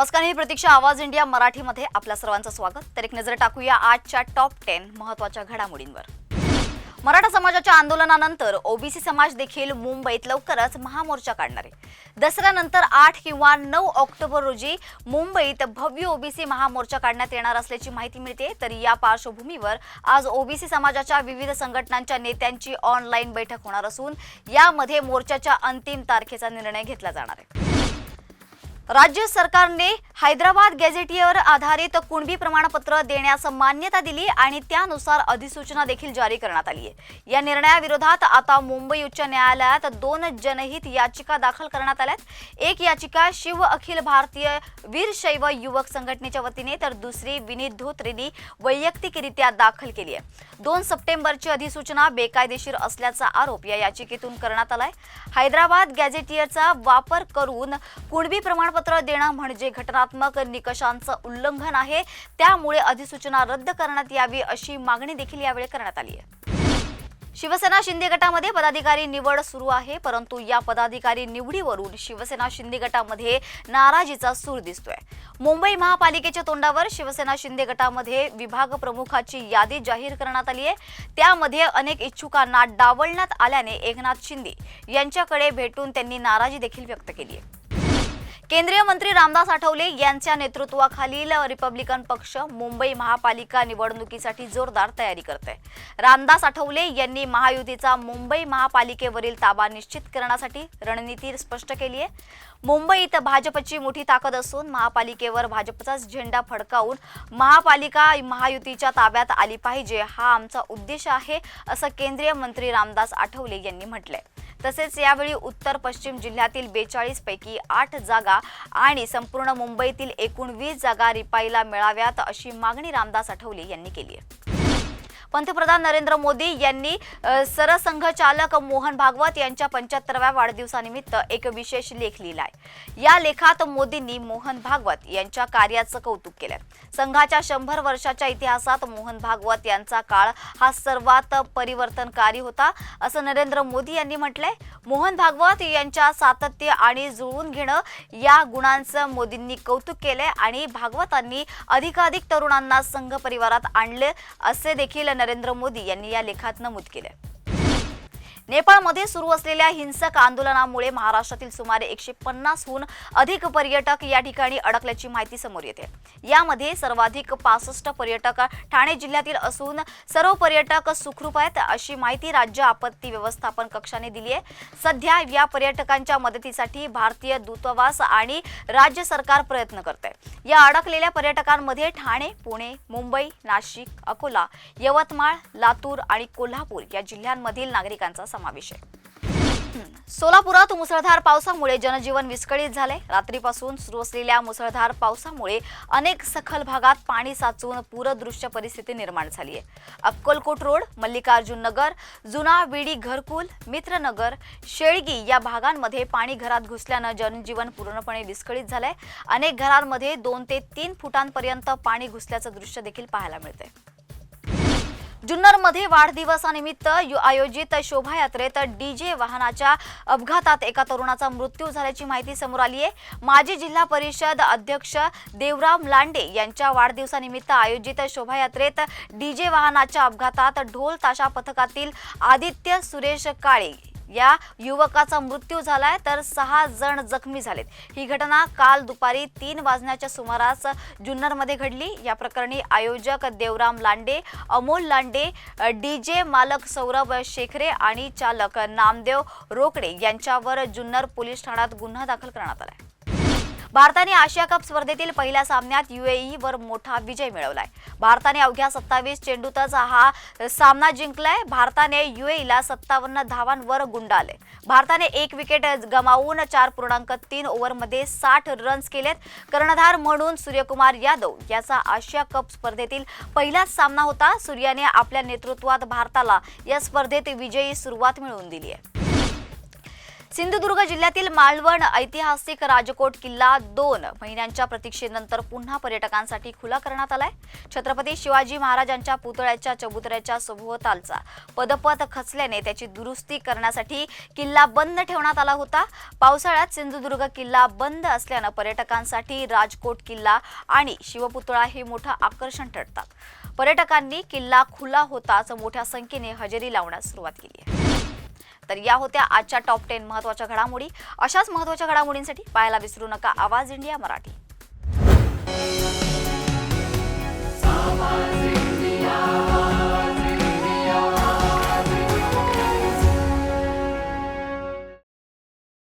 नमस्कार ही प्रतीक्षा आवाज इंडिया मराठीमध्ये आपल्या सर्वांचं स्वागत. तर एक नजर टाकूया आजच्या टॉप टेन महत्त्वाच्या घडामोडींवर. मराठा समाजाच्या आंदोलनानंतर ओबीसी समाज देखील मुंबईत लवकरच महामोर्चा काढणार आहे. दसऱ्यानंतर आठ किंवा नऊ ऑक्टोबर रोजी मुंबईत भव्य ओबीसी महामोर्चा काढण्यात येणार असल्याची माहिती मिळते. तर या पार्श्वभूमीवर आज ओबीसी समाजाच्या विविध संघटनांच्या नेत्यांची ऑनलाईन बैठक होणार असून यामध्ये मोर्चाच्या अंतिम तारखेचा निर्णय घेतला जाणार आहे. राज्य सरकारने हैदराबाद गॅझेटियर आधारित कुणबी प्रमाणपत्र देण्यास मान्यता दिली आणि त्यानुसार अधिसूचना देखील जारी करण्यात आली आहे. या निर्णयाविरोधात आता मुंबई उच्च न्यायालयात दोन जनहित याचिका दाखल करण्यात आल्यात. एक याचिका शिव अखिल भारतीय वीरशैव युवक संघटनेच्या वतीने तर दुसरी विनीत धोत्रेंनी वैयक्तिकरित्या दाखल केली आहे. दोन सप्टेंबरची अधिसूचना बेकायदेशीर असल्याचा आरोप या याचिकेतून करण्यात आलाय. हैदराबाद गॅझेटियरचा वापर करून कुणबी प्रमाणपत्र देणं म्हणजे घटनात्मक निकषांचं उल्लंघन आहे. त्यामुळे अधिसूचना रद्द करण्यात यावी अशी मागणी देखील यावेळी करण्यात आली आहे. शिवसेना शिंदे गटामध्ये पदाधिकारी निवड सुरू आहे परंतु या पदाधिकारी निवडीवरून शिवसेना शिंदे गटामध्ये नाराजीचा सूर दिसतोय. मुंबई महापालिकेच्या तोंडावर शिवसेना शिंदे गटामध्ये विभाग प्रमुखाची यादी जाहीर करण्यात आली आहे. त्यामध्ये अनेक इच्छुकांना डावलण्यात आल्याने एकनाथ शिंदे यांच्याकडे भेटून त्यांनी नाराजी देखील व्यक्त केली आहे. केंद्रीय मंत्री रामदास आठवले यांच्या नेतृत्वाखालील रिपब्लिकन पक्ष मुंबई महापालिका निवडणुकीसाठी जोरदार तयारी करते रामदास आठवले यांनी महायुतीचा मुंबई महापालिकेवरील ताबा निश्चित करण्यासाठी रणनीती स्पष्ट केली आहे मुंबईत भाजपची मोठी ताकद असून महापालिकेवर भाजपचाच झेंडा फडकावून महापालिका महायुतीच्या ताब्यात आली पाहिजे हा आमचा उद्देश आहे असं केंद्रीय मंत्री रामदास आठवले यांनी म्हटलंय. तसेच यावेळी उत्तर पश्चिम जिल्ह्यातील बेचाळीस पैकी आठ जागा आणि संपूर्ण मुंबईतील एकूण वीस जागा रिपाईला मिळाव्यात अशी मागणी रामदास आठवले यांनी केली आहे. पंतप्रधान नरेंद्र मोदी यांनी सरसंघचालक मोहन भागवत यांच्या पंच्याहत्तरव्या वाढदिवसानिमित्त एक विशेष लेख लिहिला आहे या लेखात मोदींनी मोहन भागवत यांच्या कार्याचं कौतुक केलं संघाच्या शंभर वर्षाच्या इतिहासात मोहन भागवत यांचा काळ हा सर्वात परिवर्तनकारी होता असं नरेंद्र मोदी यांनी म्हटलंय. मोहन भागवत यांच्या सातत्य आणि जुळवून घेणं या गुणांचं मोदींनी कौतुक केलंय आणि भागवतांनी अधिकाधिक तरुणांना संघ परिवारात आणले असे देखील नरेंद्र मोदी यांनी या लेखात नमूद केलंय नेपाळमध्ये सुरू असलेल्या हिंसक आंदोलनामुळे महाराष्ट्रातील सुमारे एकशे पन्नासहून अधिक पर्यटक या ठिकाणी अडकल्याची माहिती समोर येते. यामध्ये सर्वाधिक पासष्ट पर्यटक ठाणे जिल्ह्यातील असून सर्व पर्यटक सुखरूप आहेत अशी माहिती राज्य आपत्ती व्यवस्थापन कक्षाने दिली आहे. सध्या या पर्यटकांच्या मदतीसाठी भारतीय दूतावास आणि राज्य सरकार प्रयत्न करत. आहे या अडकलेल्या पर्यटकांमध्ये ठाणे पुणे मुंबई नाशिक अकोला यवतमाळ लातूर आणि कोल्हापूर या जिल्ह्यांमधील नागरिकांचा समावेश आहे. सोलापुरात मुसळधार पावसामुळे जनजीवन विस्कळीत झाले रात्रीपासून सुरू असलेल्या मुसळधार पावसामुळे अनेक सखल भागात पाणी साचून पूरदृश्य परिस्थिती निर्माण झाली आहे. अक्कलकोट रोड मल्लिकार्जुन नगर जुना विडी घरकुल मित्रनगर शेळगी या भागांमध्ये पाणी घरात घुसल्यानं जनजीवन पूर्णपणे विस्कळीत झालंय. अनेक घरांमध्ये दोन ते तीन फुटांपर्यंत पाणी घुसल्याचं दृश्य देखील पाहायला मिळतंय. जुन्नरमध्ये वाढदिवसानिमित्त यु- आयोजित शोभायात्रेत डीजे वाहनाच्या अपघातात एका तरुणाचा मृत्यू झाल्याची माहिती समोर आली आहे. माजी जिल्हा परिषद अध्यक्ष देवराम लांडे यांच्या वाढदिवसानिमित्त आयोजित शोभायात्रेत डीजे वाहनाच्या अपघातात ढोल ताशा पथकातील आदित्य सुरेश काळे या युवकाचा मृत्यू झालाय तर सहा जण जखमी झालेत. ही घटना काल दुपारी तीन वाजण्याच्या सुमारास जुन्नरमध्ये घडली. या प्रकरणी आयोजक देवराम लांडे अमोल लांडे डीजे मालक सौरभ शेखरे आणि चालक नामदेव रोकडे यांच्यावर जुन्नर पोलीस ठाण्यात गुन्हा दाखल करण्यात आलाय. भारताने आशिया कप स्पर्धेतील पहिल्या सामन्यात युएई वर मोठा विजय मिळवलाय. भारताने अवघ्या सत्तावीस चेंडूतच हा सामना जिंकलाय. भारताने युएईला सत्तावन्न धावांवर गुंडाले भारताने एक विकेट गमावून चार पूर्णांक तीन ओव्हरमध्ये साठ रन्स केलेत. कर्णधार म्हणून सूर्यकुमार यादव याचा आशिया कप स्पर्धेतील पहिलाच सामना होता. सूर्याने आपल्या नेतृत्वात भारताला या स्पर्धेत विजयी सुरुवात मिळवून दिली आहे. सिंधुदुर्ग जिल्ह्यातील मालवण ऐतिहासिक राजकोट किल्ला दोन महिन्यांच्या प्रतीक्षेनंतर पुन्हा पर्यटकांसाठी खुला करण्यात आलाय. छत्रपती शिवाजी महाराजांच्या पुतळ्याच्या चबुतऱ्याच्या सभोवतालचा पदपथ खचल्याने त्याची दुरुस्ती करण्यासाठी किल्ला बंद ठेवण्यात आला होता. पावसाळ्यात सिंधुदुर्ग किल्ला बंद असल्यानं पर्यटकांसाठी राजकोट किल्ला आणि शिवपुतळा हे मोठं आकर्षण ठरतात. पर्यटकांनी किल्ला खुला होताच मोठ्या संख्येने हजेरी लावण्यास सुरुवात केली आहे. तर या होत्या आजच्या टॉप टेन महत्त्वाच्या घडामोडी. अशाच महत्त्वाच्या घडामोडींसाठी पाहायला विसरू नका. आवाज इंडिया मराठी.